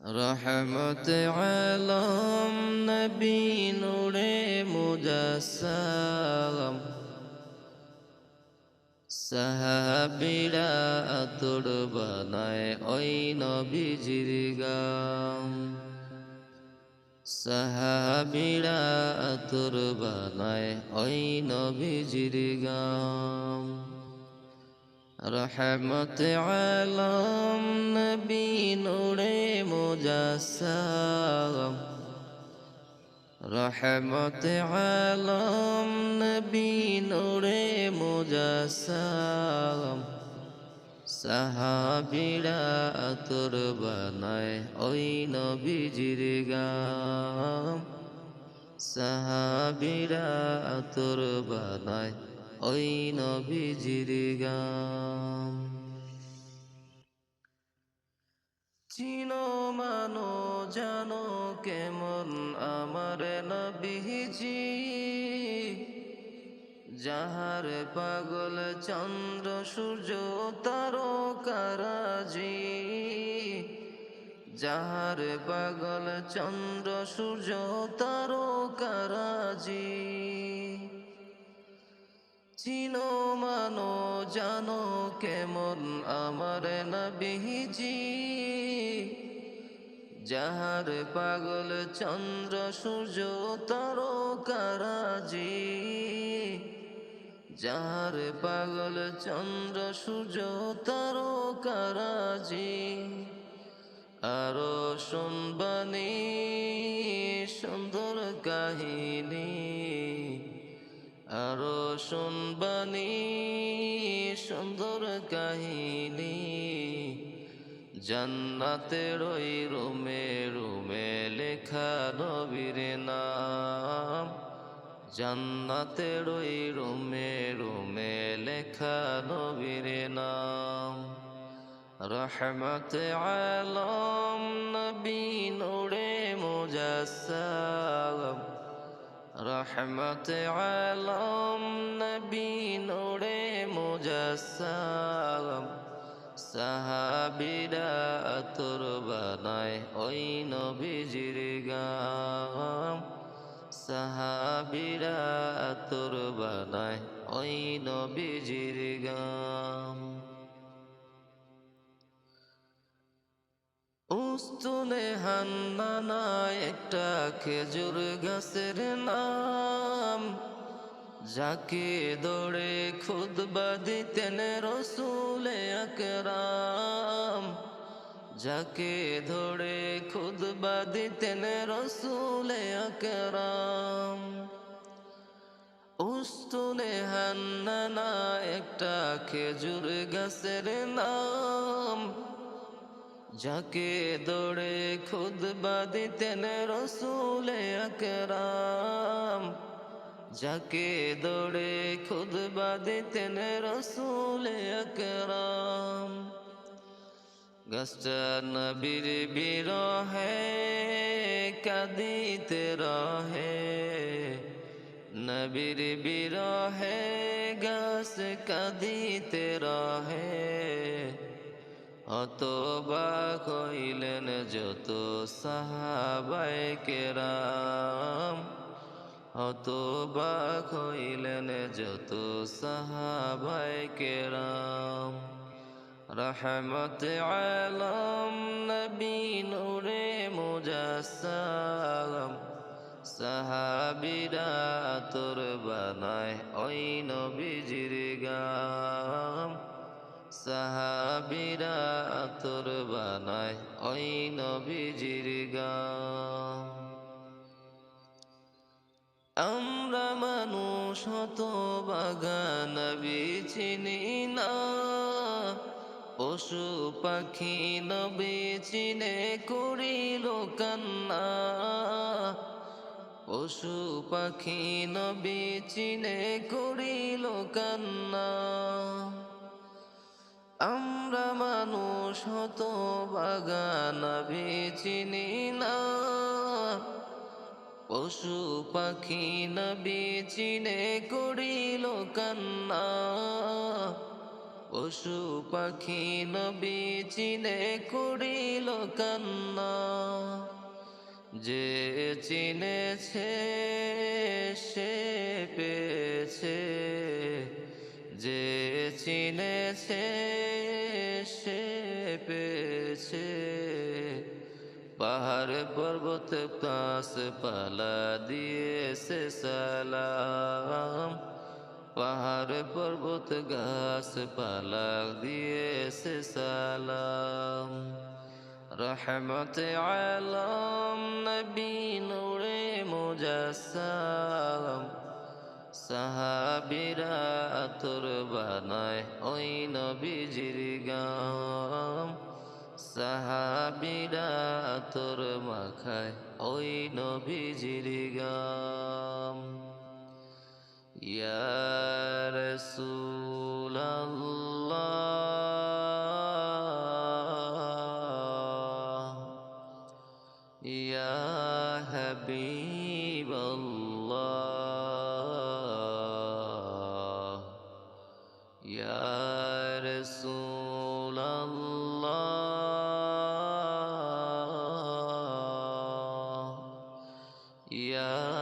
রহমত আলম, নবী নূরে মুজাসসাম সাহাবিরা আতর বানায় ওই নবীজির গাম। সাহাবিরা আতর বানায় ওই নবীজির গাম। রহমত আলম নবী নূরে মুজাসসাম রহমত আলম নবী নূরে মুজাসসাম সাহাবিরা আতর বানায় ওই নবীজির গাম। সাহাবিরা আতর বানায় ওই নবীজির গাম। চিনো মানো, জানো কেমন আমার নবীজি। যাহার পাগল চন্দ্র, সূর্য তারকারাজি। যাহার পাগল চন্দ্র, সূর্য তারকারাজি। চিনো মানো জানো কেমন আমার নবীজি? যাহার পাগল চন্দ্র, সূর্য, তারকারাজি। যাহার পাগল চন্দ্র, সূর্য, তারকারাজি। আরও শুনবানি সুন্দর কাহিনী। আরও শুনবানি সুন্দর কাহিনী। জান্নাতের ওই রুমে রুমে লেখা নবীর নাম। জান্নাতের ওই রুমে রুমে লেখা নবীর নাম। রহমত আলম, নবী নূরে মুজাসসাম রহমত আলম নবী নূরে মুজাসসাম সাহাবিরা আতর বানায় ওই নবীজির গাম। সাহাবিরা আতর বানায় ওই নবীজির গাম। উস্তুনে হান্নানা, একটা খেজুর গাছের নাম। যাকে দৌড়ে খুদবা দিতেন রসুলে আকরাম। যাকে ধরে খুদবা দিতেন রসুলে আকরাম। উস্তুনে হান্নানা, একটা খেজুর গাছের নাম। যাকে দৌড়ে খুদ দিতেন রসুলে আকরাম। যাকে দৌড়ে খুদ দিতেন রসুলে আকরাম। গাছটা নবীর বিরহে, কাদিতে রহে। নবীর বিরহে, গাছ কাদিতে রহে। অতবা কইলেন যত সাহাবাই কেরাম, অতবা কইলেন যত সাহাবাই কেরাম। রহমত আলম নবী নূরে মুজাসসাম সাহাবিরা তোর বানায় ওই নবীজির সাহাবিরা আতর বানায়, ওই নবীজির আমরা মানুষ হত বাগান চিনি না। পশু পাখি, নবী চিনে করিল কান্না পশু পাখি, নবী চিনে করিল কান্না আমরা মানুষ হত বাগান চিনি না। পশু পাখি না চিনে করিল কান্না। পশু পাখি নবী চিনে করিল কান্না। যে চিনেছে, সে পেয়েছে। যে চিনেছে পেয়েছে পাহাড় পর্বত কাঁস পালা দিয়েছে সালাম। পাহাড় পর্বত গাছ পালা দিয়েছে সালাম। রহমত আলম নবী নূরে মুজাসাম সাহাবিরা তোর বানায় ওই নবীজির গাম। সাহাবিরা তোর মাখায় ওই নবীজির গাম। ইয়া রাসূলাল্লাহ ইয়া হাবিবাল্লাহ। يا